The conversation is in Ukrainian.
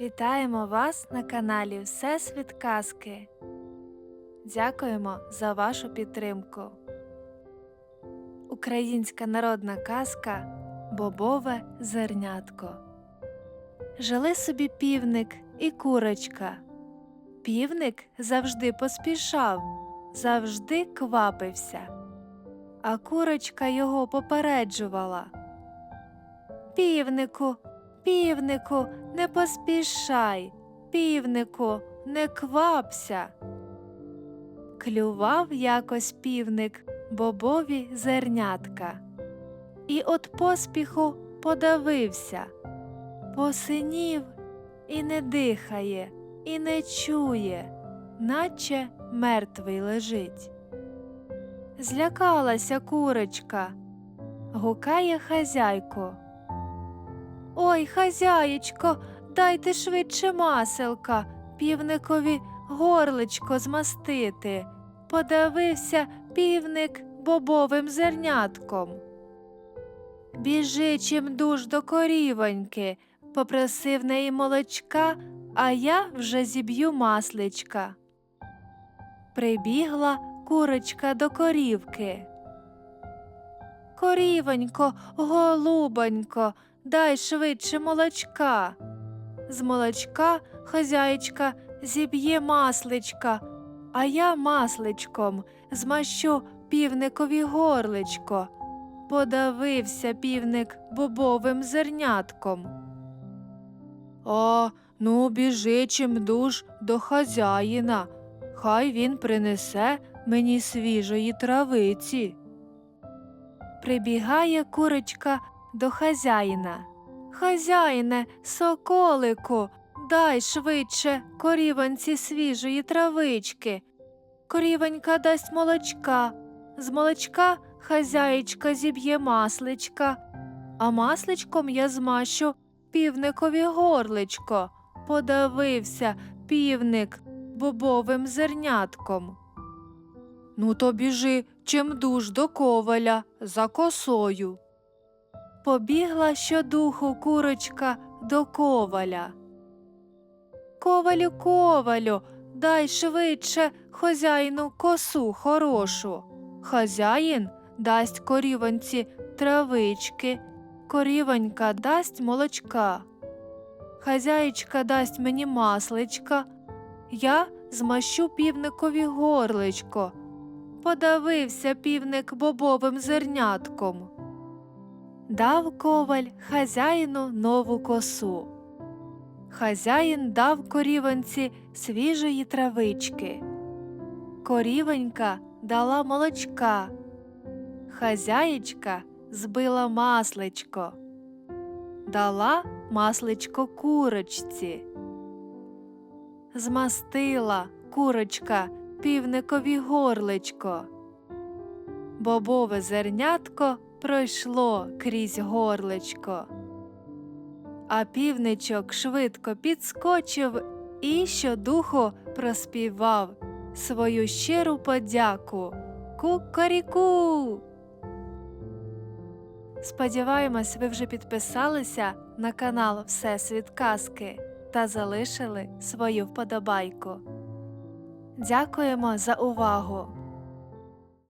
Вітаємо вас на каналі Всесвіт Казки. Дякуємо за вашу підтримку. Українська народна казка Бобове зернятко. Жили собі півник і курочка. Півник завжди поспішав, завжди квапився, а курочка його попереджувала. Півнику, півнику, не поспішай, півнику, не квапся. Клював якось півник бобові зернятка, і от поспіху подавився, посинів і не дихає, і не чує, наче мертвий лежить. Злякалася курочка, гукає хазяйку. Ой, хазяєчко, дайте швидше маселка, півникові горличко змастити. Подавився півник бобовим зернятком. Біжи чимдуж до корівоньки, попросив неї молочка, а я вже зіб'ю масличка. Прибігла курочка до корівки. Корівонько, голубонько, дай швидше молочка. З молочка хазяєчка зіб'є масличка, а я масличком змащу півникові горличко. Подавився півник бобовим зернятком. О, ну біжи чимдуж до хазяїна, хай він принесе мені свіжої травиці. Прибігає курочка до хазяїна. Хазяїне, соколику, дай швидше корівонці свіжої травички. Корівонька дасть молочка, з молочка хазяєчка зіб'є масличка, а масличком я змащу півникові горличко. Подавився півник бобовим зернятком. Ну, то біжи чимдуж до коваля за косою. Побігла щодуху курочка до коваля. Ковалю, ковалю, дай швидше хазяїну косу хорошу. Хазяїн дасть корівонці травички, корівонька дасть молочка. Хазяїчка дасть мені масличка, я змащу півникові горличко. Подавився півник бобовим зернятком. Дав коваль хазяїну нову косу. Хазяїн дав корівонці свіжої травички. Корівонька дала молочка. Хазяєчка збила масличко. Дала масличко курочці. Змастила курочка півникові горличко. Бобове зернятко пройшло крізь горличко. А півничок швидко підскочив і щодуху проспівав свою щиру подяку. Кукаріку. Сподіваємось, ви вже підписалися на канал Всесвіт Казки та залишили свою вподобайку. Дякуємо за увагу!